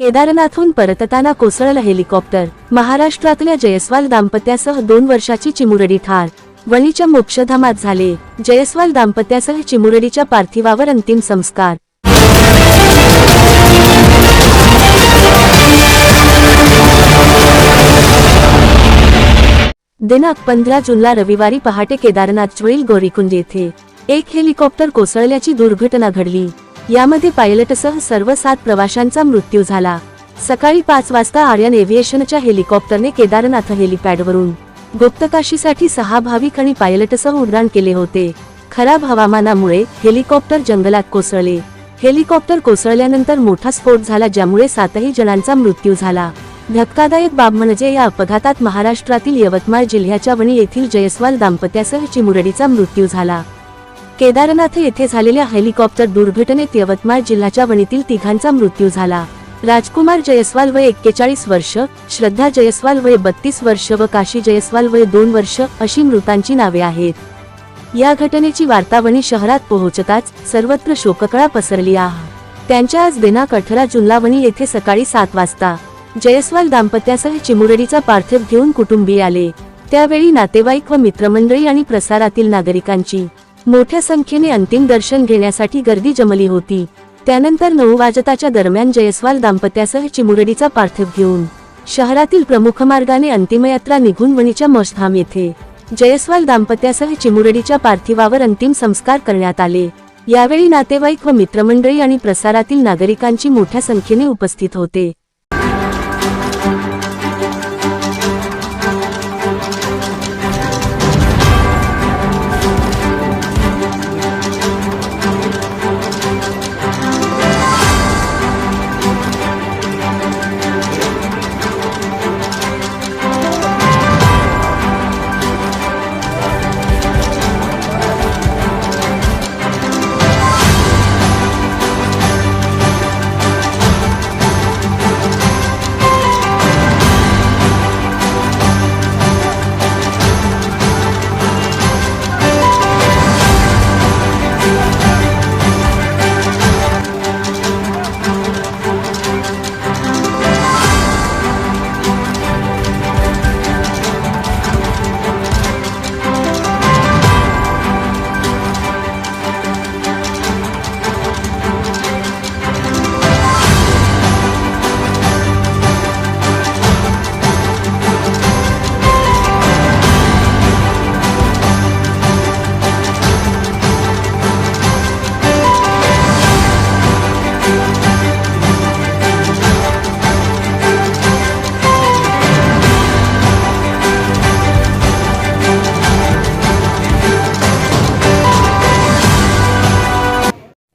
केदारनाथहून परतताना कोसळलं हेलिकॉप्टर. महाराष्ट्रातल्या जयस्वाल दाम्पत्यासह दोन वर्षाची चिमुरडी ठार. वणीच्या मोक्षधामात झाले. जयस्वाल दाम्पत्यासह चिमुरडीच्या पार्थिवावर अंतिम संस्कार. दिनांक पंधरा जूनला रविवारी पहाटे केदारनाथजवळील गोरीकुंड येथे एक हेलिकॉप्टर कोसळल्याची दुर्घटना घडली. यामध्ये पायलटसह सर्व सात प्रवाशांचा मृत्यू झाला. सकाळी पाच वाजता आर्यन एव्हिएशनच्या हेलिकॉप्टरने केदारनाथ हेलिपॅडवरून गुप्तकाशीसाठी सहा भाविक आणि पायलटसह उड्डाण केले होते. खराब हवामानामुळे हेलिकॉप्टर जंगलात कोसळले. हेलिकॉप्टर कोसळल्यानंतर मोठा स्फोट झाला ज्यामुळे सातही जणांचा मृत्यू झाला. धक्कादायक बाब म्हणजे या अपघातात महाराष्ट्रातील यवतमाळ जिल्ह्याच्या वणी येथील जयस्वाल दाम्पत्यासह चिमुरडीचा मृत्यू झाला. केदारनाथ येथे झालेल्या हेलिकॉप्टर दुर्घटनेत यवतमाळ जिल्ह्याच्या वणीतील तिघांचा मृत्यू झाला. राजकुमार जयस्वाल वय एक्केचाळीस वर्ष श्रद्धा जयस्वाल वय बत्तीस वर्ष व काशी जयस्वाल वय दोन वर्ष अशी मृतांची नावे आहेत. या घटनेची वार्तावणी शहरात पोहोचताच सर्वत्र शोककळा पसरली आहे. त्यांच्या आज दिनांक अठरा जूनला वणी येथे सकाळी सात वाजता जयस्वाल दाम्पत्यासह चिमुरडीचा पार्थिव घेऊन कुटुंबीय आले. त्यावेळी नातेवाईक व मित्रमंडळी आणि प्रसारातील नागरिकांची मोठ्या संख्येने अंतिम दर्शन घेण्यासाठी गर्दी जमली होती. त्यानंतर नऊ वाजताच्या दरम्यान जयस्वाल दाम्पत्यासह चिमुरडीचा पार्थिव घेऊन शहरातील प्रमुख मार्गाने अंतिमयात्रा निघून वणीच्या मशधाम येथे जयस्वाल दाम्पत्यासह चिमुरडीच्या पार्थिवावर अंतिम संस्कार करण्यात आले. यावेळी नातेवाईक व मित्रमंडळी आणि प्रसारातील नागरिकांची मोठ्या संख्येने उपस्थित होते.